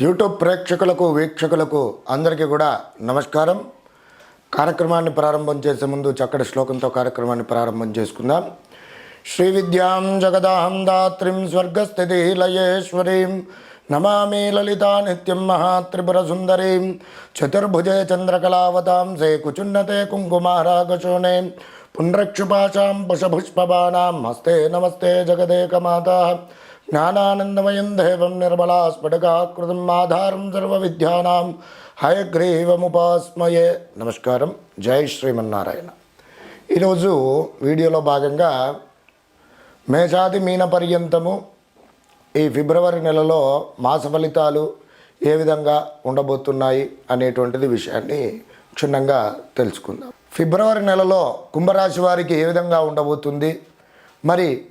YouTube ప్రేక్షకులకు వీక్షకులకు అందరికీ కూడా నమస్కారం. కార్యక్రమాన్ని ప్రారంభం చేసే ముందు చక్కటి శ్లోకంతో కార్యక్రమాన్ని ప్రారంభం చేసుకుందాం. శ్రీ విద్యాం జగదాహం దాత్రిం స్వర్గస్థితి లయేశ్వరీం నమామి లలితా నిత్యం మహాత్రిపుర సుందరీం. చతుర్భుజే చంద్రకళావతాం సే కుచున్నతే కుంకుమారాగశోనే. పుండ్రక్షుపాశాం పుషపుష్పబాణాం హస్తే నమస్తే జగదేకమాత. జ్ఞానానందమయం దేవం నిర్మలా స్ఫటికాకృతం ఆధారం సర్వవిద్యానాం హయగ్రీవముపాస్మయే. నమస్కారం. జై శ్రీమన్నారాయణ. ఈరోజు వీడియోలో భాగంగా మేషాది మీన పర్యంతము ఈ ఫిబ్రవరి నెలలో మాస ఫలితాలు ఏ విధంగా ఉండబోతున్నాయి అనేటువంటిది విషయాన్ని క్షుణ్ణంగా తెలుసుకుందాం. ఫిబ్రవరి నెలలో కుంభరాశి వారికి ఏ విధంగా ఉండబోతుంది? మరి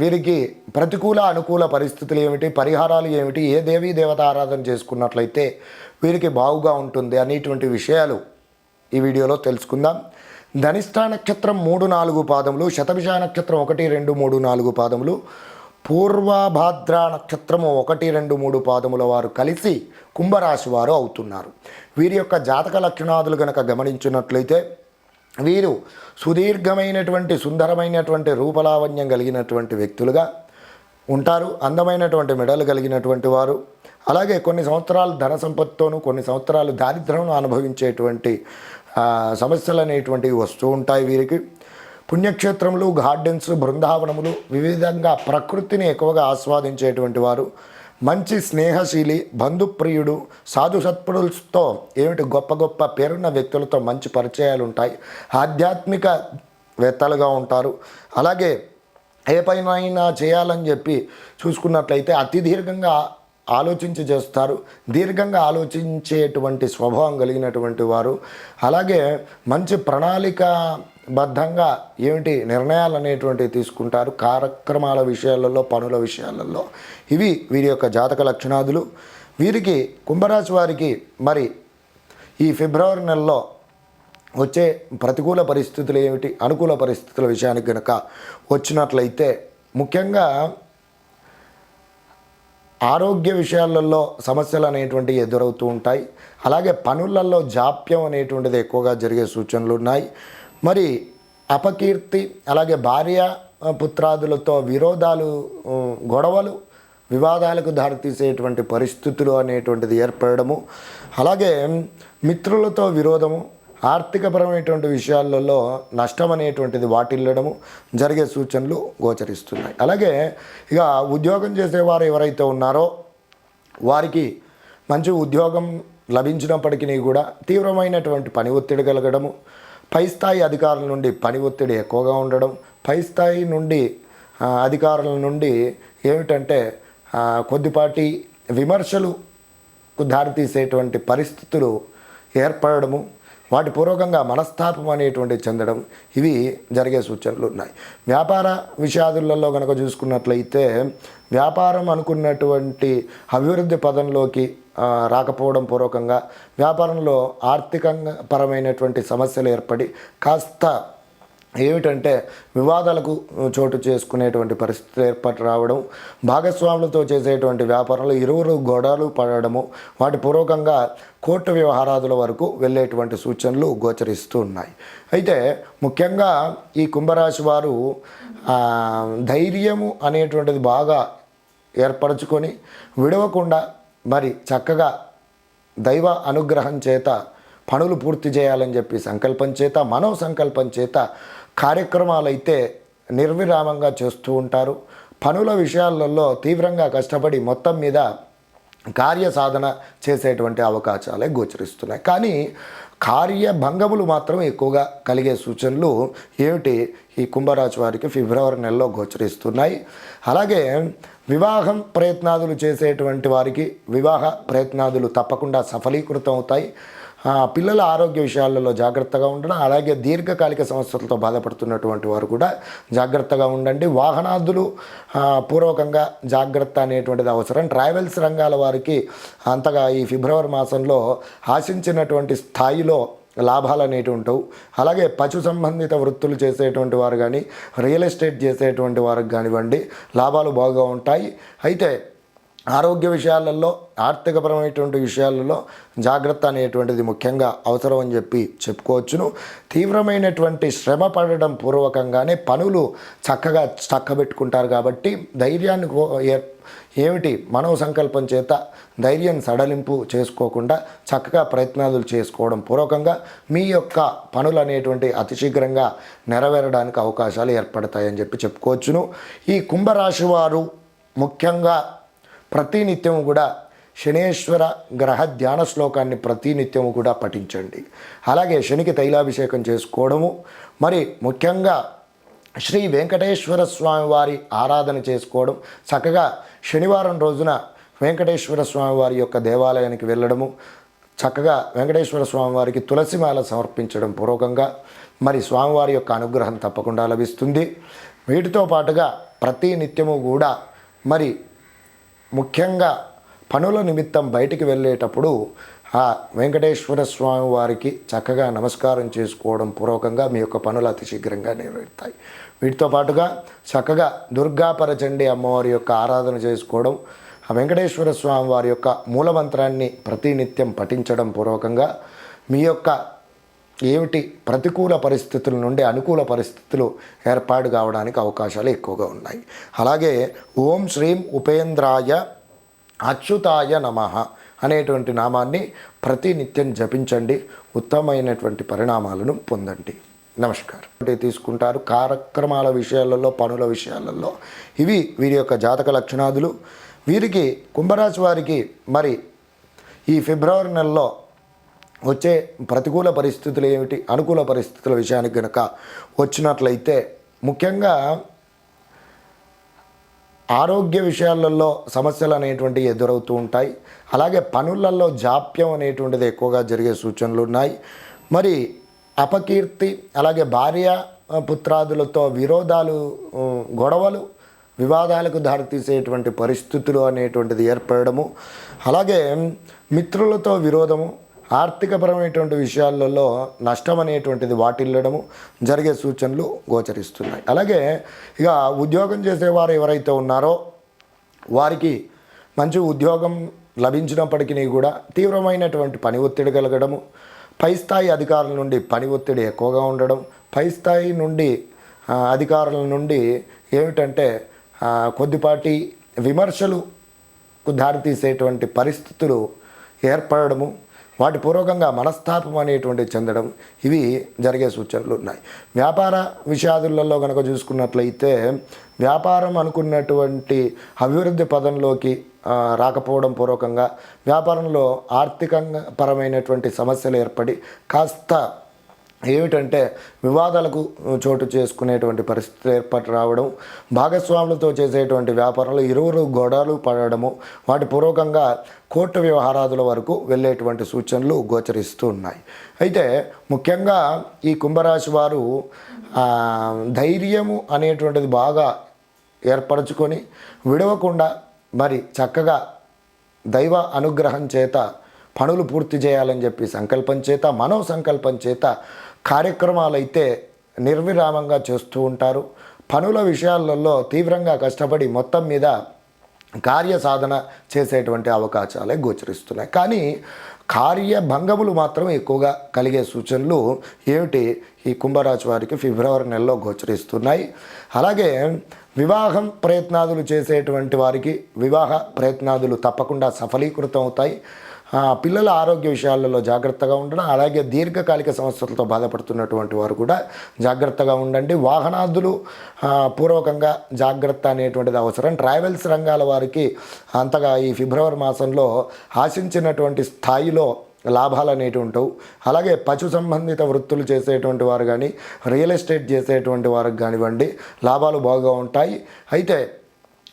వీరికి ప్రతికూల అనుకూల పరిస్థితులు ఏమిటి? పరిహారాలు ఏమిటి? ఏ దేవీ దేవత ఆరాధన చేసుకున్నట్లయితే వీరికి బావుగా ఉంటుంది అనేటువంటి విషయాలు ఈ వీడియోలో తెలుసుకుందాం. ధనిష్ట నక్షత్రం మూడు నాలుగు పాదములు శతభిష నక్షత్రం ఒకటి రెండు మూడు నాలుగు పాదములు పూర్వభాద్ర నక్షత్రము ఒకటి రెండు మూడు పాదముల వారు కలిసి కుంభరాశి వారు అవుతున్నారు. వీరి యొక్క జాతక లక్షణాదులు గనక గమనించినట్లయితే వీరు సుదీర్ఘమైనటువంటి సుందరమైనటువంటి రూపలావణ్యం కలిగినటువంటి వ్యక్తులుగా ఉంటారు. అందమైనటువంటి మెడలు కలిగినటువంటి వారు. అలాగే కొన్ని సంవత్సరాలు ధన సంపత్తితోనూ కొన్ని సంవత్సరాలు దారిద్ర్యం అనుభవించేటువంటి సమస్యలు అనేటువంటివి వస్తూ ఉంటాయి వీరికి. పుణ్యక్షేత్రములు గార్డెన్స్ బృందావనములు వివిధంగా ప్రకృతిని ఎక్కువగా ఆస్వాదించేటువంటి వారు. మంచి స్నేహశీలి బంధుప్రియుడు సాధు సత్పురులతో ఏమిటి గొప్ప గొప్ప పేరున్న వ్యక్తులతో మంచి పరిచయాలు ఉంటాయి ఆధ్యాత్మిక వేత్తలుగా ఉంటారు. అలాగే ఏ పైన చేయాలని చెప్పి చూసుకున్నట్లయితే అతి దీర్ఘంగా ఆలోచించి చేస్తారు. దీర్ఘంగా ఆలోచించేటువంటి స్వభావం కలిగినటువంటి వారు. అలాగే మంచి ప్రణాళిక బద్ధంగా ఏమిటి నిర్ణయాలు అనేటువంటివి తీసుకుంటారు కార్యక్రమాల విషయాలలో పనుల విషయాలలో. ఇవి వీరి యొక్క జాతక లక్షణాదులు. వీరికి కుంభరాశి వారికి మరి ఈ ఫిబ్రవరి నెలలో వచ్చే ప్రతికూల పరిస్థితులు ఏమిటి అనుకూల పరిస్థితుల విషయానికి కనుక వచ్చినట్లయితే ముఖ్యంగా ఆరోగ్య విషయాలలో సమస్యలు అనేటువంటివి ఎదురవుతూ ఉంటాయి. అలాగే పనులలో జాప్యం అనేటువంటిది ఎక్కువగా జరిగే సూచనలు ఉన్నాయి. మరి అపకీర్తి అలాగే భార్య పుత్రాదులతో విరోధాలు గొడవలు వివాదాలకు దారితీసేటువంటి పరిస్థితులు అనేటువంటిది ఏర్పడము అలాగే మిత్రులతో విరోధము ఆర్థికపరమైనటువంటి విషయాలలో నష్టం అనేటువంటిది వాటిల్లడము జరిగే సూచనలు గోచరిస్తున్నాయి. అలాగే ఇక ఉద్యోగం చేసేవారు ఎవరైతే ఉన్నారో వారికి మంచి ఉద్యోగం లభించినప్పటికీ కూడా తీవ్రమైనటువంటి పని ఒత్తిడి కలగడము పై స్థాయి అధికారుల నుండి పని ఒత్తిడి ఎక్కువగా ఉండడం పై స్థాయి నుండి అధికారుల నుండి ఏమిటంటే కొద్దిపాటి విమర్శలు దారితీసేటువంటి పరిస్థితులు ఏర్పడము వాటి పూర్వకంగా మనస్తాపం అనేటువంటి చెందడం ఇవి జరిగే సూచనలు ఉన్నాయి. వ్యాపార విషయాదులలో కనుక చూసుకున్నట్లయితే వ్యాపారం అనుకున్నటువంటి అభివృద్ధి పదంలోకి రాకపోవడం పూర్వకంగా వ్యాపారంలో ఆర్థికంగా పరమైనటువంటి సమస్యలు ఏర్పడి కాస్త ఏమిటంటే వివాదాలకు చోటు చేసుకునేటువంటి పరిస్థితి ఏర్పాటు రావడం భాగస్వాములతో చేసేటువంటి వ్యాపారంలో ఇరువురు గొడవలు పడడము వాటి పూర్వకంగా కోర్టు వ్యవహారాదుల వరకు వెళ్ళేటువంటి సూచనలు గోచరిస్తూ ఉన్నాయి. అయితే ముఖ్యంగా ఈ కుంభరాశి వారు ధైర్యము అనేటువంటిది బాగా ఏర్పరచుకొని విడవకుండా మరి చక్కగా దైవ అనుగ్రహం చేత పనులు పూర్తి చేయాలని చెప్పి సంకల్పం చేత మనో సంకల్పం చేత కార్యక్రమాలైతే నిర్విరామంగా చేస్తూ ఉంటారు. పనుల విషయాలలో తీవ్రంగా కష్టపడి మొత్తం మీద కార్యసాధన చేసేటువంటి అవకాశాలే గోచరిస్తున్నాయి. కానీ కార్యభంగములు మాత్రం ఎక్కువగా కలిగే సూచనలు ఏమిటి? ఈ కుంభరాశి వారికి ఫిబ్రవరి నెలలో గోచరిస్తున్నాయి. అలాగే వివాహం ప్రయత్నాదులు చేసేటువంటి వారికి వివాహ ప్రయత్నాదులు తప్పకుండా సఫలీకృతం అవుతాయి పిల్లల ఆరోగ్య విషయాలలో జాగ్రత్తగా ఉండడం అలాగే దీర్ఘకాలిక సమస్యలతో బాధపడుతున్నటువంటి వారు కూడా జాగ్రత్తగా ఉండండి. వాహనాదులు పూర్వకంగా జాగ్రత్త అనేటువంటిది అవసరం. ట్రావెల్స్ రంగాల వారికి అంతగా ఈ ఫిబ్రవరి మాసంలో ఆశించినటువంటి స్థాయిలో లాభాలు అనేవి ఉంటావు. అలాగే పశు సంబంధిత వృత్తులు చేసేటువంటి వారు కానీ రియల్ ఎస్టేట్ చేసేటువంటి వారికి కానివ్వండి లాభాలు బాగా ఉంటాయి. అయితే ఆరోగ్య విషయాలలో ఆర్థికపరమైనటువంటి విషయాలలో జాగ్రత్త అనేటువంటిది ముఖ్యంగా అవసరం అని చెప్పి చెప్పుకోవచ్చును. తీవ్రమైనటువంటి శ్రమ పడడం పూర్వకంగానే పనులు చక్కగా చక్కబెట్టుకుంటారు కాబట్టి ధైర్యాన్ని ఏమిటి మనో సంకల్పం చేత ధైర్యం సడలింపు చేసుకోకుండా చక్కగా ప్రయత్నాలు చేసుకోవడం పూర్వకంగా మీ యొక్క పనులు అనేటువంటి అతి శీఘ్రంగా నెరవేరడానికి అవకాశాలు ఏర్పడతాయని చెప్పి చెప్పుకోవచ్చును. ఈ కుంభరాశి వారు ముఖ్యంగా ప్రతినిత్యం కూడా శనేశ్వర గ్రహ ధ్యాన శ్లోకాన్ని ప్రతినిత్యము కూడా పఠించండి. అలాగే శనికి తైలాభిషేకం చేసుకోవడము మరి ముఖ్యంగా శ్రీ వెంకటేశ్వర స్వామి వారి ఆరాధన చేసుకోవడం చక్కగా శనివారం రోజున వెంకటేశ్వర స్వామి వారి యొక్క దేవాలయానికి వెళ్ళడము చక్కగా వెంకటేశ్వర స్వామి వారికి తులసిమాల సమర్పించడం పూర్వకంగా మరి స్వామివారి యొక్క అనుగ్రహం తప్పకుండా లభిస్తుంది. వీటితో పాటుగా ప్రతి నిత్యము కూడా మరి ముఖ్యంగా పనుల నిమిత్తం బయటికి వెళ్ళేటప్పుడు ఆ వెంకటేశ్వర స్వామి వారికి చక్కగా నమస్కారం చేసుకోవడం పూర్వకంగా మీ యొక్క పనులు అతి శీఘ్రంగా నెరవేరుతాయి. వీటితో పాటుగా చక్కగా దుర్గాపరచండి అమ్మవారి యొక్క ఆరాధన చేసుకోవడం ఆ వెంకటేశ్వర స్వామి వారి యొక్క మూలమంత్రాన్ని ప్రతినిత్యం పఠించడం పూర్వకంగా మీ యొక్క ఏమిటి ప్రతికూల పరిస్థితుల నుండి అనుకూల పరిస్థితులు ఏర్పాటు కావడానికి అవకాశాలు ఎక్కువగా ఉన్నాయి. అలాగే ఓం శ్రీం ఉపేంద్రాయ అచ్యుతాయ నమ అనేటువంటి నామాన్ని ప్రతినిత్యం జపించండి. ఉత్తమమైనటువంటి పరిణామాలను పొందండి. నమస్కారం. అంటే తీసుకుంటారు కార్యక్రమాల విషయాలలో పనుల విషయాలలో. ఇవి వీరి యొక్క జాతక లక్షణాదులు. వీరికి కుంభరాశి వారికి మరి ఈ ఫిబ్రవరి నెలలో వచ్చే ప్రతికూల పరిస్థితులు ఏమిటి అనుకూల పరిస్థితుల విషయానికి కనుక వచ్చినట్లయితే ముఖ్యంగా ఆరోగ్య విషయాలలో సమస్యలు అనేటువంటివి ఎదురవుతూ ఉంటాయి. అలాగే పనులలో జాప్యం అనేటువంటిది ఎక్కువగా జరిగే సూచనలు ఉన్నాయి. మరి అపకీర్తి అలాగే భార్య పుత్రాదులతో విరోధాలు గొడవలు వివాదాలకు దారితీసేటువంటి పరిస్థితులు అనేటువంటిది ఏర్పడము. అలాగే మిత్రులతో విరోధము ఆర్థికపరమైనటువంటి విషయాలలో నష్టం అనేటువంటిది వాటిల్లడము జరిగే సూచనలు గోచరిస్తున్నాయి. అలాగే ఇక ఉద్యోగం చేసేవారు ఎవరైతే ఉన్నారో వారికి మంచి ఉద్యోగం లభించినప్పటికీ కూడా తీవ్రమైనటువంటి పని ఒత్తిడి కలగడము పై స్థాయి అధికారుల నుండి పని ఒత్తిడి ఎక్కువగా ఉండడం పై స్థాయి నుండి అధికారుల నుండి ఏమిటంటే కొద్దిపాటి విమర్శలు దారితీసేటువంటి పరిస్థితులు ఏర్పడము వాటి పూర్వకంగా మనస్తాపం అనేటువంటి చెందడం ఇవి జరిగే సూచనలు ఉన్నాయి. వ్యాపార విషయాదులలో కనుక చూసుకున్నట్లయితే వ్యాపారం అనుకున్నటువంటి అభివృద్ధి పదంలోకి రాకపోవడం పూర్వకంగా వ్యాపారంలో ఆర్థికంగా పరమైనటువంటి సమస్యలు ఏర్పడి కాస్త ఏమిటంటే వివాదాలకు చోటు చేసుకునేటువంటి పరిస్థితి ఏర్పాటు రావడం భాగస్వాములతో చేసేటువంటి వ్యాపారంలో ఇరువురు గొడవలు పడడము వాటి పూర్వకంగా కోర్టు వ్యవహారాదుల వరకు వెళ్ళేటువంటి సూచనలు గోచరిస్తూ ఉన్నాయి. అయితే ముఖ్యంగా ఈ కుంభరాశి వారు ధైర్యము అనేటువంటిది బాగా ఏర్పరచుకొని విడవకుండా మరి చక్కగా దైవ అనుగ్రహం చేత పనులు పూర్తి చేయాలని చెప్పి సంకల్పం చేత మనో సంకల్పం చేత కార్యక్రమాలు అయితే నిర్విరామంగా చేస్తూ ఉంటారు. పనుల విషయాలలో తీవ్రంగా కష్టపడి మొత్తం మీద కార్య సాధన చేసేటువంటి అవకాశాలే గోచరిస్తున్నాయి. కానీ కార్యభంగములు మాత్రం ఎక్కువగా కలిగే సూచనలు ఏమిటి? ఈ కుంభరాశి వారికి ఫిబ్రవరి నెలలో గోచరిస్తున్నాయి. అలాగే వివాహం ప్రయత్నాదులు చేసేటువంటి వారికి వివాహ ప్రయత్నాదులు తప్పకుండా సఫలీకృతం అవుతాయి పిల్లల ఆరోగ్య విషయాలలో జాగ్రత్తగా ఉండడం అలాగే దీర్ఘకాలిక సమస్యలతో బాధపడుతున్నటువంటి వారు కూడా జాగ్రత్తగా ఉండండి. వాహనాదులు పూర్వకంగా జాగ్రత్త అనేటువంటిది అవసరం. ట్రావెల్స్ రంగాల వారికి అంతగా ఈ ఫిబ్రవరి మాసంలో ఆశించినటువంటి స్థాయిలో లాభాలు అనేటివి ఉంటావు అలాగే పశు సంబంధిత వృత్తులు చేసేటువంటి వారు కానీ రియల్ ఎస్టేట్ చేసేటువంటి వారికి కానివ్వండి లాభాలు బాగా ఉంటాయి. అయితే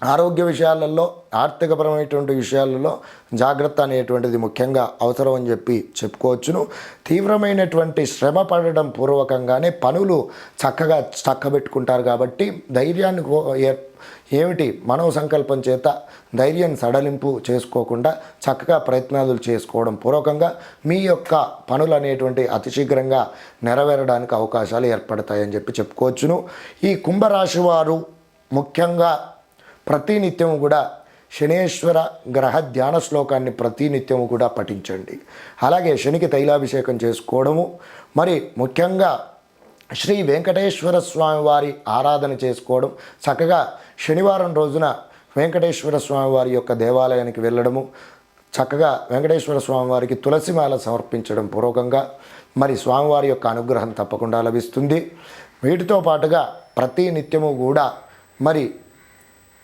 ఆరోగ్య విషయాలలో ఆర్థికపరమైనటువంటి విషయాలలో జాగ్రత్త అనేటువంటిది ముఖ్యంగా అవసరం అని చెప్పి చెప్పుకోవచ్చును. తీవ్రమైనటువంటి శ్రమ పడడం పూర్వకంగానే పనులు చక్కగా చక్కబెట్టుకుంటారు కాబట్టి ధైర్యాన్ని ఏమిటి మనో సంకల్పం చేత ధైర్యం సడలింపు చేసుకోకుండా చక్కగా ప్రయత్నాలు చేసుకోవడం పూర్వకంగా మీ యొక్క పనులు అనేటువంటి అతి శీఘ్రంగా నెరవేరడానికి అవకాశాలు ఏర్పడతాయని చెప్పి చెప్పుకోవచ్చును. ఈ కుంభరాశి వారు ముఖ్యంగా ప్రతినిత్యం కూడా శనేశ్వర గ్రహ ధ్యాన శ్లోకాన్ని ప్రతినిత్యము కూడా పఠించండి. అలాగే శనికి తైలాభిషేకం చేసుకోవడము మరి ముఖ్యంగా శ్రీ వెంకటేశ్వర స్వామి వారి ఆరాధన చేసుకోవడం చక్కగా శనివారం రోజున వెంకటేశ్వర స్వామి వారి యొక్క దేవాలయానికి వెళ్ళడము చక్కగా వెంకటేశ్వర స్వామి వారికి తులసిమాల సమర్పించడం పూర్వకంగా మరి స్వామివారి యొక్క అనుగ్రహం తప్పకుండా లభిస్తుంది. వీటితో పాటుగా ప్రతి నిత్యము కూడా మరి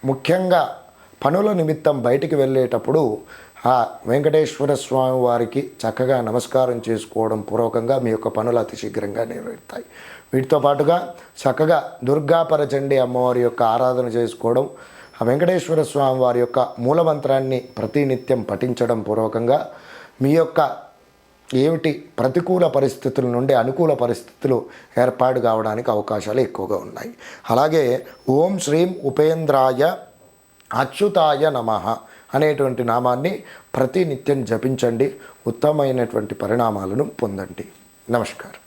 ముఖ్యంగా పనుల నిమిత్తం బయటికి వెళ్ళేటప్పుడు ఆ వెంకటేశ్వర స్వామి వారికి చక్కగా నమస్కారం చేసుకోవడం పూర్వకంగా మీ యొక్క పనులు అతి శీఘ్రంగా నెరవేరుతాయి. వీటితో పాటుగా చక్కగా దుర్గాపరచండి అమ్మవారి యొక్క ఆరాధన చేసుకోవడం ఆ వెంకటేశ్వర స్వామి వారి యొక్క మూలమంత్రాన్ని ప్రతినిత్యం పఠించడం పూర్వకంగా మీ యొక్క ఏమిటి? ప్రతికూల పరిస్థితుల నుండి అనుకూల పరిస్థితులు ఏర్పాటు కావడానికి అవకాశాలు ఎక్కువగా ఉన్నాయి. అలాగే ఓం శ్రీం ఉపేంద్రాయ అచ్యుతాయ నమ అనేటువంటి నామాన్ని ప్రతినిత్యం జపించండి. ఉత్తమమైనటువంటి పరిణామాలను పొందండి. నమస్కారం.